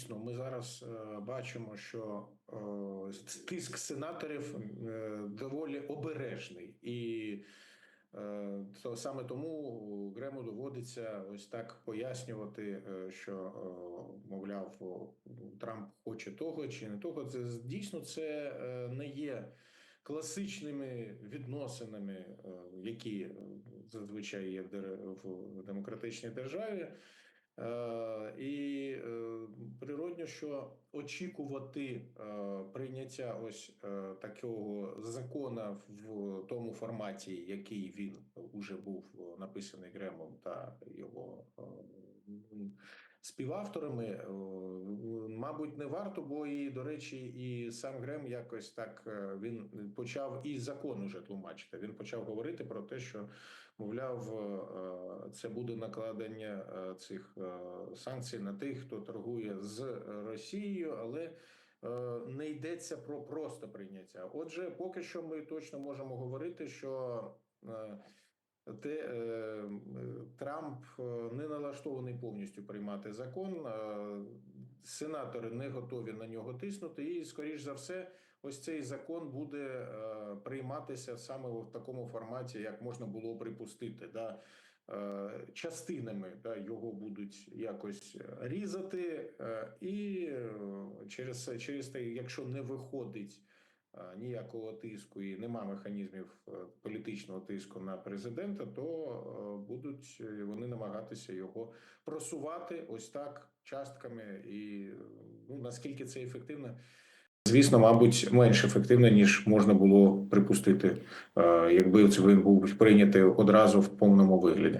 дійсно ми зараз е, бачимо, що е, тиск сенаторів е, доволі обережний, і то саме тому Грему доводиться ось так пояснювати, що мовляв, Трамп хоче того чи не того. Це дійсно це не є класичними відносинами, які зазвичай є в демократичній державі. І що очікувати е, прийняття ось е, такого закона в тому форматі, який він уже був написаний Гремом та його е, співавторами, е, мабуть, не варто, бо і до речі, і сам Грем якось так е, він почав і закон уже тлумачити. Він почав говорити про те, що мовляв, е, це буде накладення е, цих е, санкцій на тих, хто торгує з Росією, але е, не йдеться про просто прийняття. Отже, поки що ми точно можемо говорити, що е, те, е, е, Трамп е, не налаштований повністю приймати закон. Сенатори не готові на нього тиснути, і скоріш за все, ось цей закон буде е, прийматися саме в такому форматі, як можна було припустити. Да? Е, частинами да, його будуть якось різати, е, і через, через те, якщо не виходить ніякого тиску і нема механізмів е, політичного тиску на президента, то е, будуть е, вони намагатися його просувати ось так частками. І е, ну наскільки це ефективно, звісно, мабуть, менш ефективно ніж можна було припустити, е, якби це він був прийнятий одразу в повному вигляді.